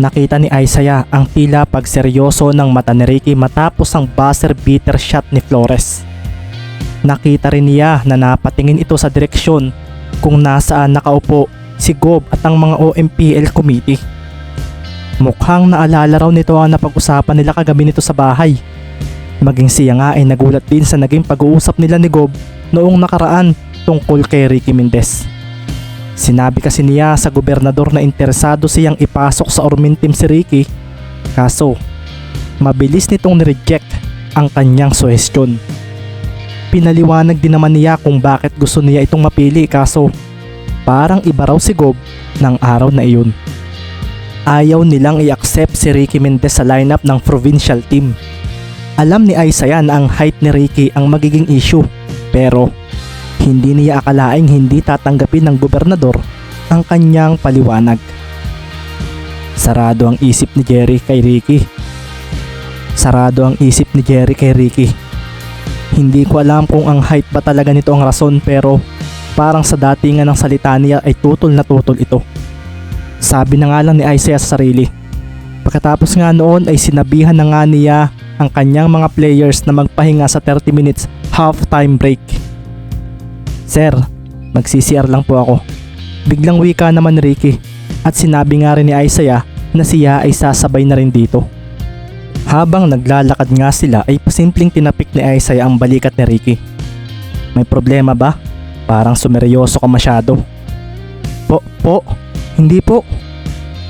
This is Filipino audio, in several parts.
Nakita ni Isaiah ang tila pagseryoso ng mata ni Ricky matapos ang buzzer beater shot ni Flores. Nakita rin niya na napatingin ito sa direksyon kung nasaan nakaupo si Gob at ang mga OMPL committee. Mukhang naalala raw nito ang napag-usapan nila kagabi nito sa bahay. Maging siya nga ay nagulat din sa naging pag-uusap nila ni Gob noong nakaraan tungkol kay Ricky Mendez. Sinabi kasi niya sa gobernador na interesado siyang ipasok sa Ormintim si Ricky kaso mabilis nitong nireject ang kanyang suhestyon. Pinaliwanag din naman niya kung bakit gusto niya itong mapili kaso parang iba raw si Gob ng araw na iyon. Ayaw nilang i-accept si Ricky Mendez sa lineup ng provincial team. Alam ni Isaiah na ang height ni Ricky ang magiging issue pero hindi niya akalaing hindi tatanggapin ng gobernador ang kanyang paliwanag. Sarado ang isip ni Jerry kay Ricky. Sarado ang isip ni Jerry kay Ricky. Hindi ko alam kung ang height ba talaga nito ang rason pero parang sa datingan ng salita niya ay tutol na tutol ito. Sabi na nga lang ni Isaiah sa sarili. Pagkatapos nga noon ay sinabihan na nga niya ang kanyang mga players na magpahinga sa 30 minutes half-time break. Sir, mag-CCR lang po ako. Biglang wika naman ni Ricky at sinabi nga rin ni Isaiah na siya ay sasabay na rin dito. Habang naglalakad nga sila ay pasimpleng tinapik ni Isaiah ang balikat ni Ricky. May problema ba? Parang sumeryoso ka masyado. Po, po, hindi po.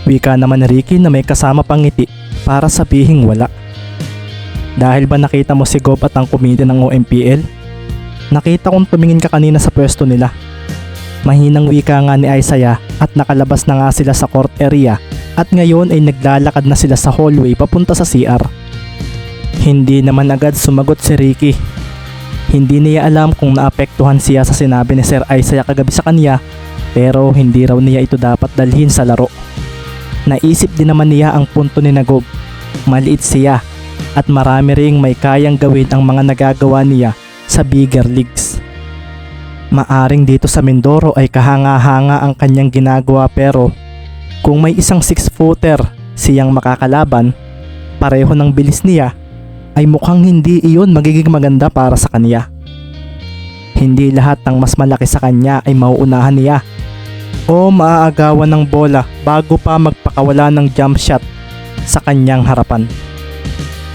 Wika naman ni Ricky na may kasama pang ngiti para sabihing wala. Dahil ba nakita mo si Gob at ang komite ng OMPL? Nakita kong tumingin ka kanina sa pwesto nila. Mahinang wika nga ni Isaiah at nakalabas na nga sila sa court area at ngayon ay naglalakad na sila sa hallway papunta sa CR. Hindi naman agad sumagot si Ricky. Hindi niya alam kung naapektuhan siya sa sinabi ni Sir Isaiah kagabi sa kanya pero hindi raw niya ito dapat dalhin sa laro. Naisip din naman niya ang punto ni Nagob. Maliit siya at marami ring may kayang gawin ang mga nagagawa niya sa bigger leagues. Maaring dito sa Mindoro ay kahanga-hanga ang kanyang ginagawa pero kung may isang 6-footer siyang makakalaban, pareho ng bilis niya, ay mukhang hindi iyon magiging maganda para sa kanya. Hindi lahat ng mas malaki sa kanya ay mauunahan niya o maaagawan ng bola bago pa magpakawala ng jump shot sa kanyang harapan.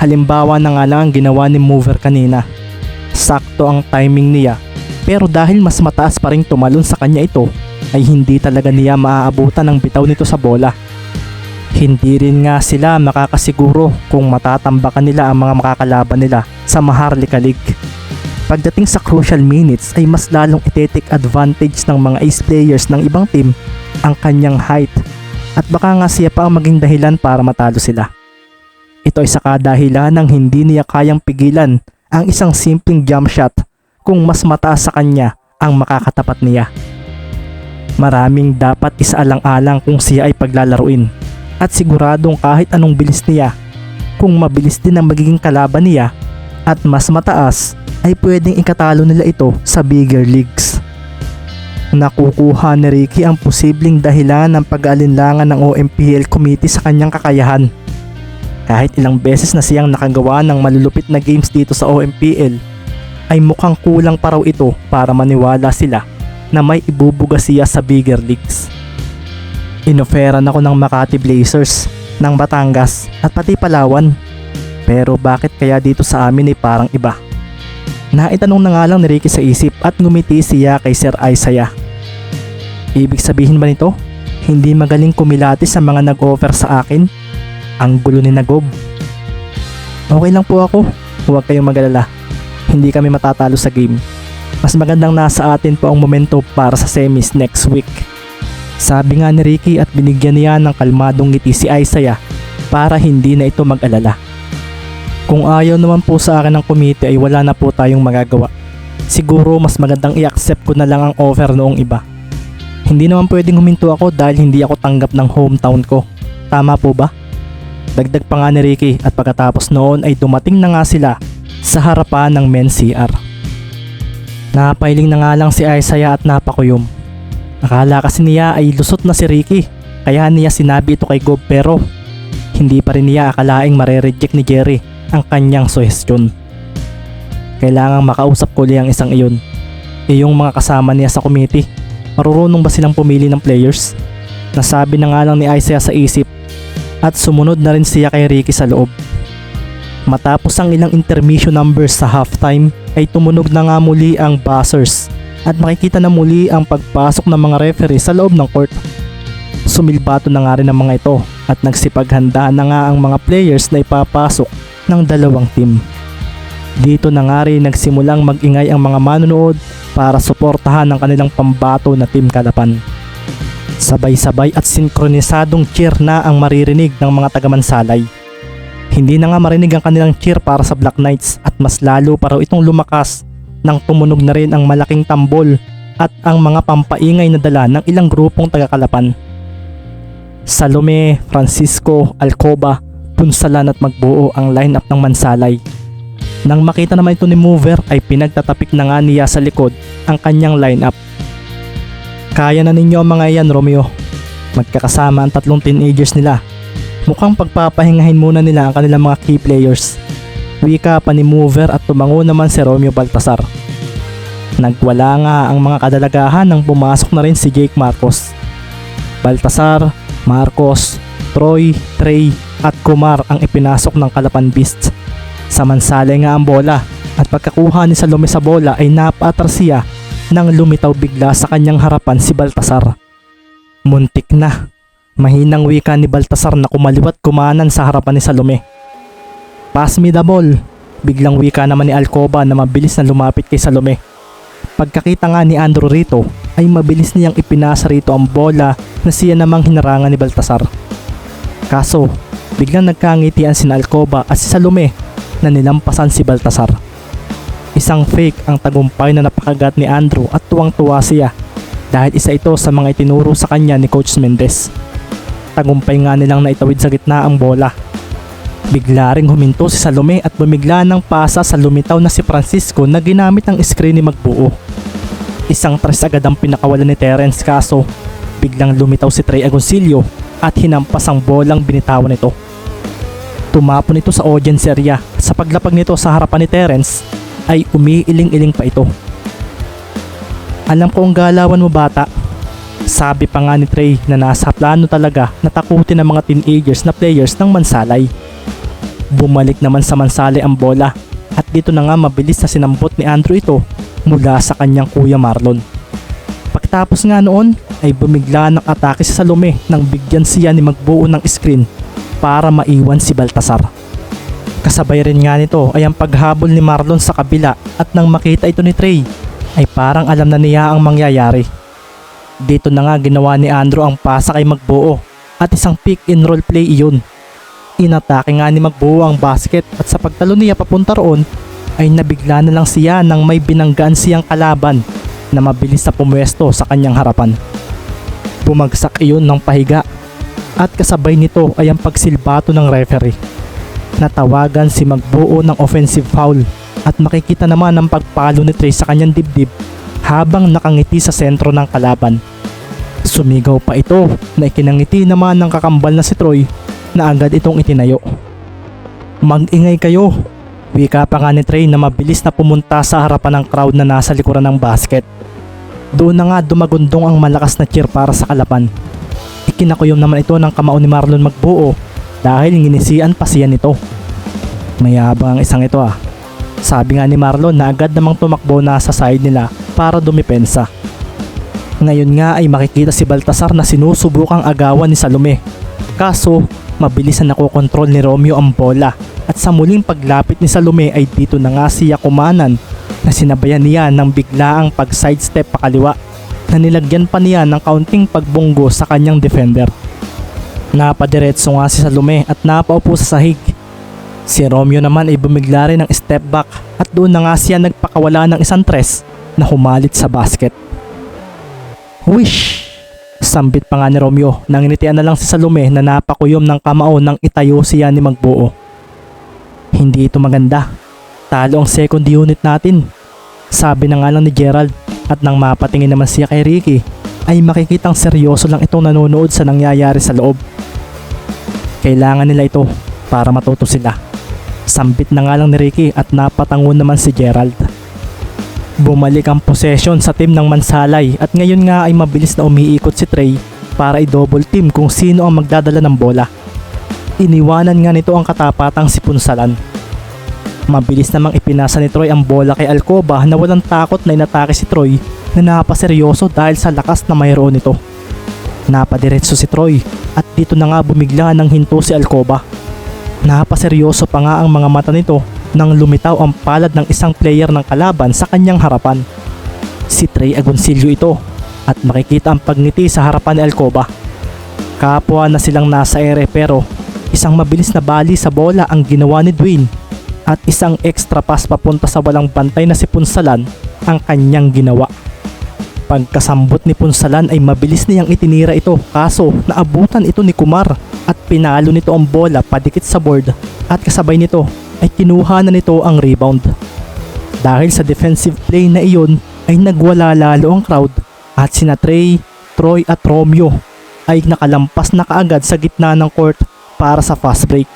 Halimbawa na nga lang ang ginawa ni Mover kanina. Sakto ang timing niya pero dahil mas mataas pa rin tumalon sa kanya ito ay hindi talaga niya maaabutan ng bitaw nito sa bola. Hindi rin nga sila makakasiguro kung matatambakan nila ang mga makakalaban nila sa Maharlika League. Pagdating sa crucial minutes ay mas lalong itetik advantage ng mga ace players ng ibang team ang kanyang height at baka nga siya pa ang maging dahilan para matalo sila. Ito ay sa kadahilan ng hindi niya kayang pigilan ang isang simpleng jump shot kung mas mataas sa kanya ang makakatapat niya. Maraming dapat isaalang-alang kung siya ay paglalaruin at siguradong kahit anong bilis niya kung mabilis din ang magiging kalaban niya at mas mataas ay pwedeng ikatalo nila ito sa bigger leagues. Nakukuha ni Ricky ang posibleng dahilan ng pag-aalinlangan ng OMPL committee sa kanyang kakayahan. Kahit ilang beses na siyang nakagawa ng malulupit na games dito sa OMPL, ay mukhang kulang pa raw ito para maniwala sila na may ibubuga siya sa bigger leagues. Inoferan ako ng Makati Blazers, ng Batangas at pati Palawan. Pero bakit kaya dito sa amin ay parang iba? Naitanong na nga lang ni Ricky sa isip at ngumiti siya kay Sir Isaiah. Ibig sabihin ba nito? Hindi magaling kumilati sa mga nag-offer sa akin? Ang gulo ni Nagob. Okay lang po ako. Huwag kayong magalala. Hindi kami matatalo sa game. Mas magandang nasa atin po ang momento para sa semis next week. Sabi nga ni Ricky at binigyan niya ng kalmadong ngiti si Isaiah para hindi na ito mag-alala. Kung ayaw naman po sa akin ng komite ay wala na po tayong magagawa. Siguro mas magandang i-accept ko na lang ang offer noong iba. Hindi naman pwedeng huminto ako dahil hindi ako tanggap ng hometown ko. Tama po ba? Dagdag pa nga ni Ricky at pagkatapos noon ay dumating na nga sila sa harapan ng men's CR. Napailing na nga lang si Isaiah at napakuyom. Akala kasi niya ay lusot na si Ricky kaya niya sinabi ito kay Gob pero Hindi pa rin niya akalaing marereject ni Jerry ang kanyang suhestyon. Kailangang makausap ko ang isang iyon. Yung mga kasama niya sa committee, marurunong ba silang pumili ng players? Nasabi na nga lang ni Isaiah sa isip at sumunod na rin siya kay Ricky sa loob. Matapos ang ilang intermission numbers sa halftime ay tumunog na nga muli ang buzzers at makikita na muli ang pagpasok ng mga referee sa loob ng court. Sumilbato na nga rin ang mga ito at nagsipaghandaan na nga ang mga players na ipapasok ng dalawang team. Dito na nga rin nagsimulang magingay ang mga manonood para suportahan ang kanilang pambato na Team Kalapan. Sabay-sabay at sinkronisadong cheer na ang maririnig ng mga tagamansalay. Hindi na nga marinig ang kanilang cheer para sa Black Knights at mas lalo pa raw itong lumakas nang tumunog na rin ang malaking tambol at ang mga pampaingay na dala ng ilang grupong taga-Kalapan. Salome, Francisco, Alcoba, punsalan at magbuo ang lineup ng Mansalay. Nang makita naman ito ni Mover ay pinagtatapik na nga niya sa likod ang kanyang lineup. Kaya na ninyo ang mga iyan Romeo. Magkakasama ang tatlong teenagers nila. Mukhang pagpapahingahin muna nila ang kanilang mga key players. Wika pa ni Mover at tumango naman si Romeo Baltasar. Nagwala nga ang mga kadalagahan nang pumasok na rin si Jake Marcos. Baltasar, Marcos, Troy, Trey at Kumar ang ipinasok ng Kalapan Beasts. Samansalay nga ang bola at pagkakuha ni Salome sa bola ay napaatras siya nang lumitaw bigla sa kanyang harapan si Baltasar. Muntik na. Mahinang wika ni Baltasar na kumaliwat kumanan sa harapan ni Salome. Pass me the ball. Biglang wika naman ni Alcoba na mabilis na lumapit kay Salome. Pagkakita nga ni Andrew rito ay mabilis niyang ipinasa rito ang bola na siya namang hinarangan ni Baltasar. Kaso, biglang nagkangitian si Alcoba at si Salome na nilampasan si Baltasar. Isang fake ang tagumpay na napakagat ni Andrew at tuwang-tuwa siya dahil isa ito sa mga itinuro sa kanya ni Coach Mendez. Tagumpay nga nilang naitawid sa gitna ang bola. Bigla ring huminto si Salome at bumigla ng pasa sa lumitaw na si Francisco na ginamit ang screen ni Magbuo. Isang tres agad ang pinakawalan ni Terence kaso biglang lumitaw si Trey Agoncillo at hinampas ang bolang binitawan nito. Tumapon ito sa audience area sa paglapag nito sa harapan ni Terence ay umiiling-iling pa ito. Alam ko ang galawan mo bata. Sabi pa nga ni Trey na nasa plano talaga na takutin ang mga teenagers na players ng Mansalay. Bumalik naman sa Mansalay ang bola at dito na nga mabilis na sinambot ni Andrew ito mula sa kanyang kuya Marlon. Pagkatapos nga noon ay bumigla ng atake sa Salome nang bigyan siya ni magbuo ng screen para maiwan si Baltasar. Kasabay rin nga nito ay ang paghabol ni Marlon sa kabila at nang makita ito ni Trey ay parang alam na niya ang mangyayari. Dito na nga ginawa ni Andrew ang pasa kay Magbuo at isang pick and roll play iyon. Inatake nga ni Magbuo ang basket at sa pagtalo niya papunta roon ay nabigla na lang siya nang may binanggaan siyang kalaban na mabilis na pumwesto sa kanyang harapan. Bumagsak iyon ng pahiga at kasabay nito ay ang pagsilbato ng referee. Natawagan si Magbuo ng offensive foul at makikita naman ang pagpalo ni Trey sa kanyang dibdib habang nakangiti sa sentro ng kalaban. Sumigaw pa ito na ikinangiti naman ng kakambal na si Troy na agad itong itinayo. Mag-ingay kayo. Wika pa nga ni Trey na mabilis na pumunta sa harapan ng crowd na nasa likuran ng basket. Doon na nga dumagundong ang malakas na cheer para sa kalaban. Ikinakuyom naman ito ng kamao ni Marlon Magbuo dahil nginisian pa siya nito. Mayabang ang isang ito ah. Sabi nga ni Marlon na agad namang tumakbo na sa side nila para dumipensa. Ngayon nga ay makikita si Baltasar na sinusubukang agawan ni Salome. Kaso, mabilis na nakokontrol ni Romeo ang bola at sa muling paglapit ni Salome ay dito na nga siya kumanan na sinabayan niya ng biglaang pag sidestep pakaliwa na nilagyan pa niya ng kaunting pagbunggo sa kanyang defender. Napadiretso nga si Salome at napaupo sa sahig. Si Romeo naman ay bumigla rin ng step back at doon na nga siya nagpakawala ng isang tres na humalit sa basket. Wish! Sambit pa nga ni Romeo nang initian na lang si Salome na napakuyom ng kamao nang itayo siya ni Magbuo. Hindi ito maganda. Talo ang second unit natin. Sabi na nga lang ni Gerald at nang mapatingin naman siya kay Ricky ay makikitang seryoso lang itong nanonood sa nangyayari sa loob. Kailangan nila ito para matuto sila. Sambit na nga lang ni Ricky at napatango naman si Gerald. Bumalik ang possession sa team ng Mansalay at ngayon nga ay mabilis na umiikot si Trey para i-double team kung sino ang magdadala ng bola. Iniwanan nga nito ang katapatang si Punsalan. Mabilis namang ipinasa ni Troy ang bola kay Alcoba na walang takot na inatake si Troy na napaseryoso dahil sa lakas na mayroon nito. Napadiretso si Troy at dito na nga bumigla ng hinto si Alcoba. Napaseryoso pa nga ang mga mata nito nang lumitaw ang palad ng isang player ng kalaban sa kanyang harapan. Si Trey Agoncillo ito at makikita ang pagngiti sa harapan ni Alcoba. Kapwa na silang nasa ere pero isang mabilis na bali sa bola ang ginawa ni Dwayne at isang extra pass papunta sa walang bantay na si Punsalan ang kanyang ginawa. Pagkasambot ni Punsalan ay mabilis niyang itinira ito kaso naabutan ito ni Kumar at pinalo nito ang bola padikit sa board at kasabay nito ay kinuha na nito ang rebound. Dahil sa defensive play na iyon ay nagwala lalo ang crowd at sina Trey, Troy at Romeo ay nakalampas na kaagad sa gitna ng court para sa fast break.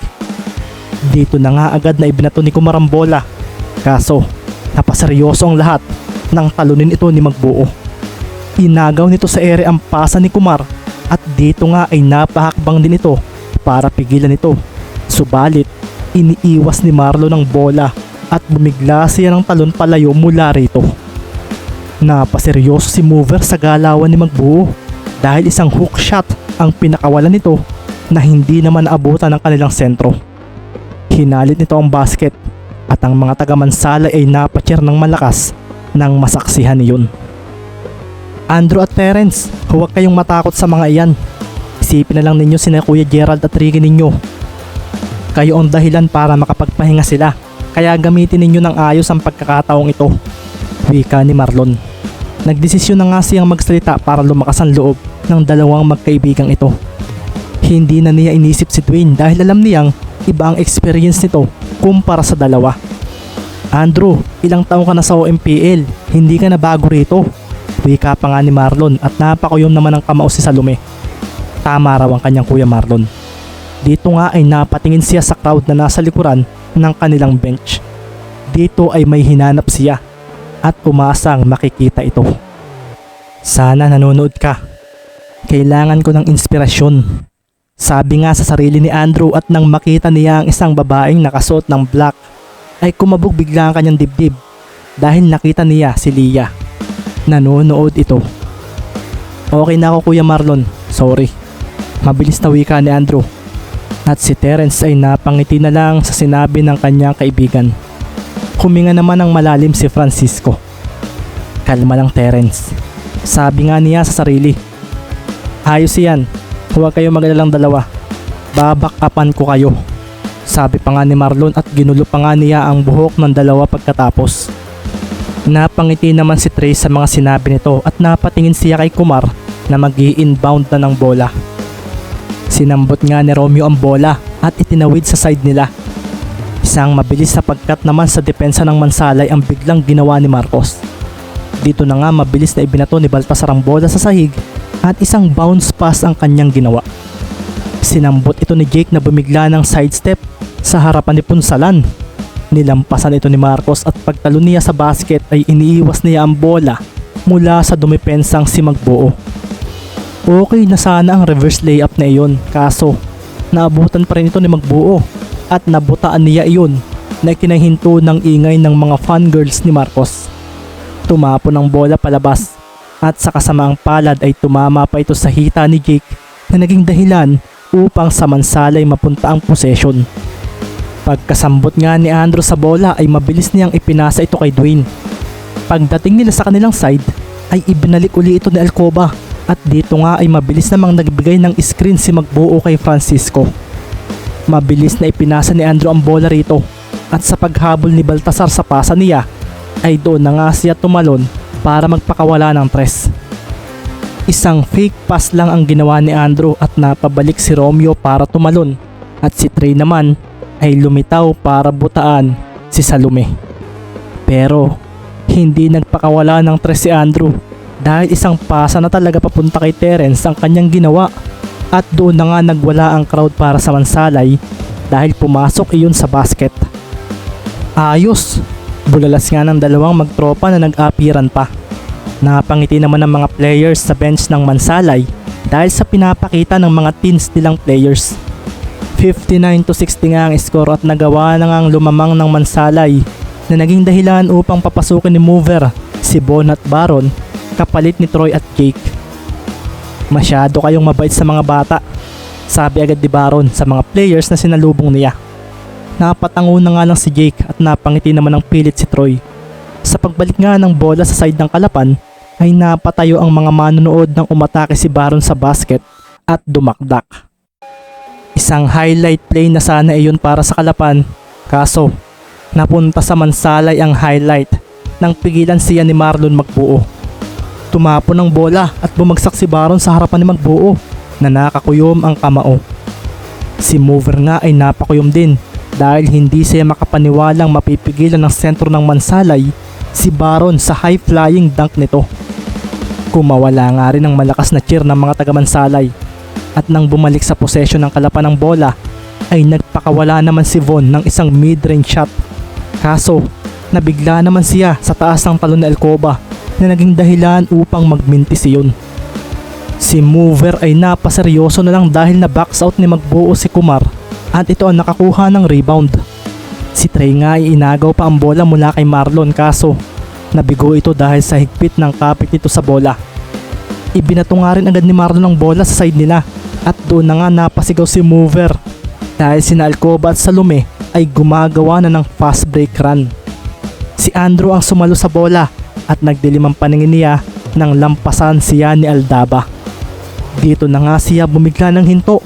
Dito na nga agad na ibinato ni Kumar ang bola. Kaso, napaseryoso ang lahat nang talunin ito ni Magbuo. Inagaw nito sa ere ang pasa ni Kumar at dito nga ay napahakbang din ito para pigilan ito. Subalit, iniiwas ni Marlo ng bola at bumigla siya ng talon palayo mula rito. Napaseryoso si Mover sa galawan ni Magbuo dahil isang hook shot ang pinakawalan nito na hindi naman naabutan ng kanilang sentro. Hinalit nito ang basket at ang mga taga-Mansalay ay napatyer ng malakas nang masaksihan niyon. Andrew at Terence, huwag kayong matakot sa mga iyan. Isipin na lang ninyo sina Kuya Gerald at Ricky ninyo. Kayo ang dahilan para makapagpahinga sila. Kaya gamitin ninyo ng ayos ang pagkakataong ito. Wika ni Marlon. Nagdesisyon na nga siyang magsalita para lumakas ang loob ng dalawang magkaibigang ito. Hindi na niya inisip si Dwayne dahil alam niyang iba ang experience nito kumpara sa dalawa. Andrew, ilang taong ka na sa OMPL, hindi ka na bago rito. Wika pa nga ni Marlon at napakuyom naman ang kamao si Salome. Tama raw ang kanyang kuya Marlon. Dito nga ay napatingin siya sa crowd na nasa likuran ng kanilang bench. Dito ay may hinanap siya at umasang makikita ito. Sana nanonood ka. Kailangan ko ng inspirasyon. Sabi nga sa sarili ni Andrew at nang makita niya ang isang babaeng nakasuot ng black ay kumabog bigla ang kanyang dibdib dahil nakita niya si Leah. Nanonood ito. Okay na ako Kuya Marlon, sorry. Mabilis na wika ni Andrew. At si Terence ay napangiti na lang sa sinabi ng kanyang kaibigan. Huminga naman ng malalim si Francisco. Kalma lang Terence. Sabi nga niya sa sarili. Ayos yan. Huwag kayo mag-alalang dalawa. Babakapan ko kayo. Sabi pa nga ni Marlon at ginulo pa nga niya ang buhok ng dalawa pagkatapos. Napangiti naman si Trey sa mga sinabi nito at napatingin siya kay Kumar na mag inbound na ng bola. Sinambot nga ni Romeo ang bola at itinawid sa side nila. Isang mabilis na pagkat naman sa depensa ng Mansalay ang biglang ginawa ni Marcos. Dito na nga mabilis na ibinato ni Baltasar ang bola sa sahig at isang bounce pass ang kanyang ginawa. Sinambot ito ni Jake na bumigla ng sidestep sa harapan ni Punsalan. Nilampasan ito ni Marcos at pagtalo niya sa basket ay iniiwas niya ang bola mula sa dumipensang si Magbuo. Okay na sana ang reverse layup na iyon kaso naabutan pa rin ito ni Magbuo at nabutaan niya iyon na kinahinto ng ingay ng mga fangirls ni Marcos. Tumapon ang bola palabas at sa kasamaang palad ay tumama pa ito sa hita ni Jake na naging dahilan upang sa mansalay mapunta ang possession. Pagkasambot nga ni Andrew sa bola ay mabilis niyang ipinasa ito kay Dwayne. Pagdating nila sa kanilang side ay ibinalik uli ito ni Alcoba at dito nga ay mabilis namang nagbigay ng screen si Magbuo kay Francisco. Mabilis na ipinasa ni Andrew ang bola rito at sa paghabol ni Baltasar sa pasa niya ay doon na nga siya tumalon para magpakawala ng tres. Isang fake pass lang ang ginawa ni Andrew at napabalik si Romeo para tumalon at si Trey naman ay lumitaw para butaan si Salome. Pero hindi nagpakawala ng tres si Andrew dahil isang pasa na talaga papunta kay Terence ang kanyang ginawa. At doon na nga nagwala ang crowd para sa Mansalay dahil pumasok iyon sa basket. Ayos! Bulalas nga ng dalawang magtropa na nag-apiran pa. Napangiti naman ng mga players sa bench ng Mansalay dahil sa pinapakita ng mga teens nilang players. 59 to 60 nga ang score at nagawa na ngang lumamang ng Mansalay na naging dahilan upang papasukin ni Mover si Bon at Baron kapalit ni Troy at Jake. Masyado kayong mabait sa mga bata, sabi agad ni Baron sa mga players na sinalubong niya. Napatango na nga lang si Jake at napangiti naman ng pilit si Troy. Sa pagbalik nga ng bola sa side ng kalapan, ay napatayo ang mga manonood ng umatake si Baron sa basket at dumakdak. Isang highlight play na sana iyon para sa kalapan, kaso napunta sa mansalay ang highlight nang pigilan siya ni Marlon magbuo. Tumapo ng bola at bumagsak si Baron sa harapan ni Magbuo na nakakuyom ang kamao. Si Mover nga ay napakuyom din dahil hindi siya makapaniwalang mapipigilan ng sentro ng Mansalay si Baron sa high-flying dunk nito. Kumawala nga rin ang malakas na cheer ng mga taga-Mansalay at nang bumalik sa posesyon ng kalapan ng bola ay nagpakawala naman si Von ng isang mid-range shot. Kaso, nabigla naman siya sa taas ng talon na Alcoba na naging dahilan upang magmintis iyon. Si Mover ay napaseryoso na lang dahil na box out ni Magbuo si Kumar at ito ang nakakuha ng rebound. Si Trey nga ay inagaw pa ang bola mula kay Marlon kaso nabigo ito dahil sa higpit ng kapit nito sa bola. Ibinato nga rin agad ni Marlon ang bola sa side nila at doon na nga napasigaw si Mover dahil sina Alcoba at Salome ay gumagawa na ng fast break run. Si Andrew ang sumalo sa bola at nagdilim ang paningin niya nang lampasan siya ni Aldaba. Dito na nga siya bumigla ng hinto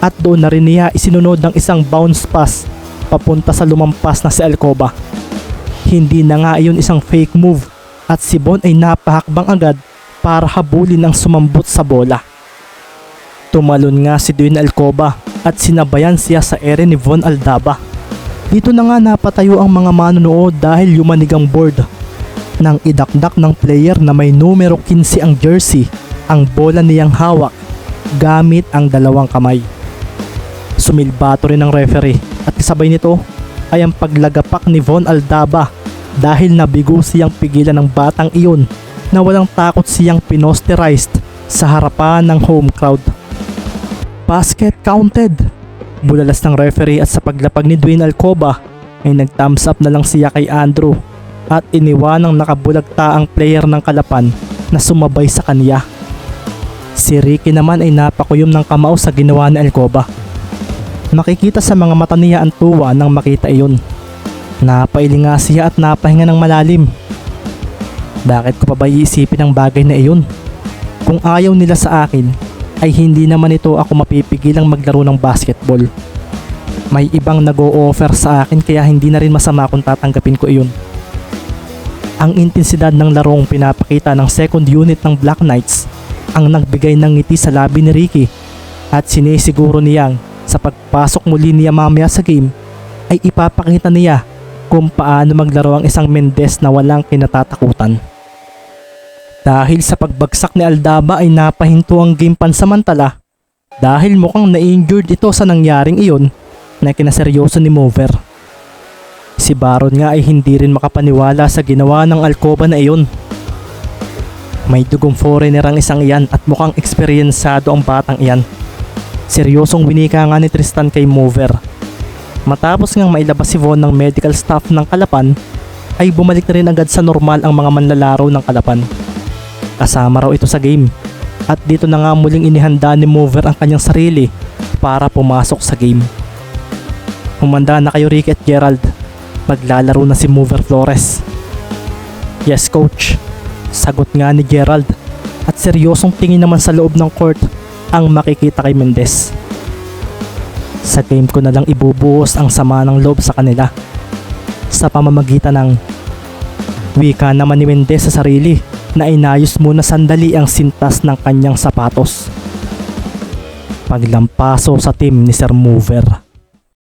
at doon na rin niya isinunod ng isang bounce pass papunta sa lumampas na si Alcoba. Hindi na nga iyon isang fake move at si Bon ay napahakbang agad para habulin ang sumambot sa bola. Tumalon nga si Dwayne Alcoba at sinabayan siya sa ere ni Von Aldaba. Dito na nga napatayo ang mga manonood dahil yumanig board. Nang idakdak ng player na may numero 15 ang jersey, ang bola niyang hawak gamit ang dalawang kamay. Sumilbato rin ang referee at kasabay nito ay ang paglagapak ni Von Aldaba dahil nabigo siyang pigilan ng batang iyon na walang takot siyang pinosterized sa harapan ng home crowd. Basket counted. Bulalas ng referee at sa paglapag ni Dwayne Alcoba ay nag-thumbs up na lang siya kay Andrew at iniwanang nakabulagta ang player ng kalapan na sumabay sa kanya. Si Ricky naman ay napakuyom ng kamao sa ginawa ni Alcoba. Makikita sa mga mata niya ang tuwa nang makita iyon. Napailing nga siya at napahinga ng malalim. Bakit ko pa ba iisipin ang bagay na iyon? Kung ayaw nila sa akin, ay hindi naman ito ako mapipigilang maglaro ng basketball. May ibang nag-o-offer sa akin kaya hindi na rin masama kung tatanggapin ko iyon. Ang intensidad ng larong pinapakita ng second unit ng Black Knights ang nagbigay ng ngiti sa labi ni Ricky at sinisiguro niyang sa pagpasok muli niya mamaya sa game ay ipapakita niya kung paano maglaro ang isang Mendez na walang kinatatakutan. Dahil sa pagbagsak ni Aldaba ay napahinto ang game pansamantala dahil mukhang na-injured ito sa nangyaring iyon na kinaseryoso ni Mover. Si Baron nga ay hindi rin makapaniwala sa ginawa ng Alcoba na iyon. May dugong foreigner ang isang iyan at mukhang eksperyensado ang batang iyan. Seryosong winika nga ni Tristan kay Mover. Matapos ngang mailabas si Von ng medical staff ng Kalapan, ay bumalik na rin agad sa normal ang mga manlalaro ng Kalapan. Kasama raw ito sa game. At dito na nga muling inihanda ni Mover ang kanyang sarili para pumasok sa game. Humanda na kayo Rick at Gerald. Maglalaro na si Mover Flores. Yes coach. Sagot nga ni Gerald. At seryosong tingin naman sa loob ng court ang makikita kay Mendez. Sa game ko na lang ibubuhos ang sama ng loob sa kanila. Sa pamamagitan ng wika naman ni Mendez sa sarili na inayos muna sandali ang sintas ng kanyang sapatos. Paglampaso sa team ni Sir Mover.